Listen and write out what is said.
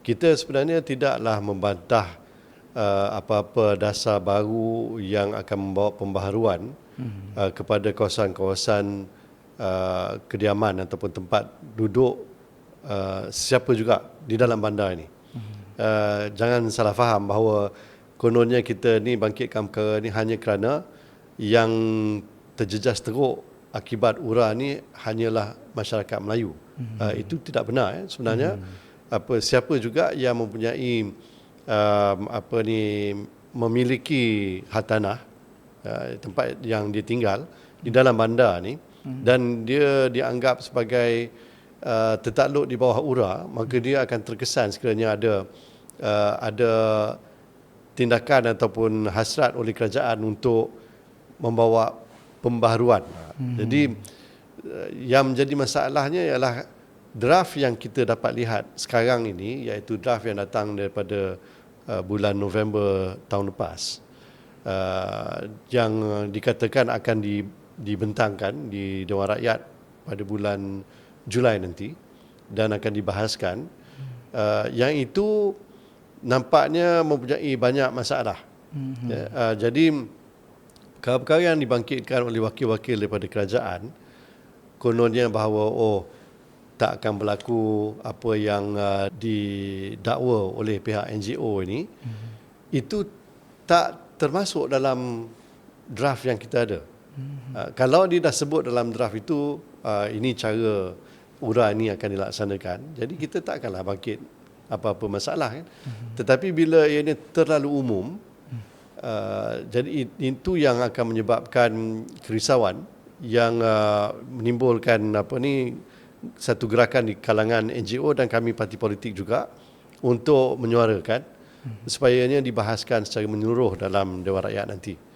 kita sebenarnya tidaklah membantah uh, apa-apa dasar baru yang akan membawa pembaharuan hmm. uh, kepada kawasan-kawasan uh, kediaman ataupun tempat duduk uh, siapa juga di dalam bandar ini. Hmm. Uh, jangan salah faham bahawa kononnya kita ni bangkitkan perkara ni hanya kerana yang terjejas teruk akibat ura ni hanyalah masyarakat Melayu. Hmm. Uh, itu tidak benar eh. sebenarnya. Hmm. Apa siapa juga yang mempunyai um, apa ni memiliki hartanah uh, tempat yang dia tinggal di dalam bandar ni hmm. dan dia dianggap sebagai uh, tertakluk di bawah ura maka dia akan terkesan sekiranya ada uh, ada tindakan ataupun hasrat oleh kerajaan untuk membawa pembaharuan. Hmm. Jadi uh, yang menjadi masalahnya ialah draft yang kita dapat lihat sekarang ini iaitu draft yang datang daripada uh, bulan November tahun lepas uh, yang dikatakan akan di, dibentangkan di Dewan Rakyat pada bulan Julai nanti dan akan dibahaskan uh, yang itu nampaknya mempunyai banyak masalah. Mm-hmm. Uh, jadi perkara-perkara yang dibangkitkan oleh wakil-wakil daripada kerajaan kononnya bahawa oh tak akan berlaku apa yang uh, didakwa oleh pihak NGO ini mm-hmm. itu tak termasuk dalam draft yang kita ada. Mm-hmm. Uh, kalau dia dah sebut dalam draft itu uh, ini cara urah ini akan dilaksanakan. Jadi kita tak akanlah bangkit apa-apa masalah kan. Mm-hmm. Tetapi bila ini terlalu umum uh, jadi itu yang akan menyebabkan kerisauan yang uh, menimbulkan apa ni satu gerakan di kalangan NGO dan kami parti politik juga untuk menyuarakan mm-hmm. supaya ini dibahaskan secara menyeluruh dalam Dewan Rakyat nanti.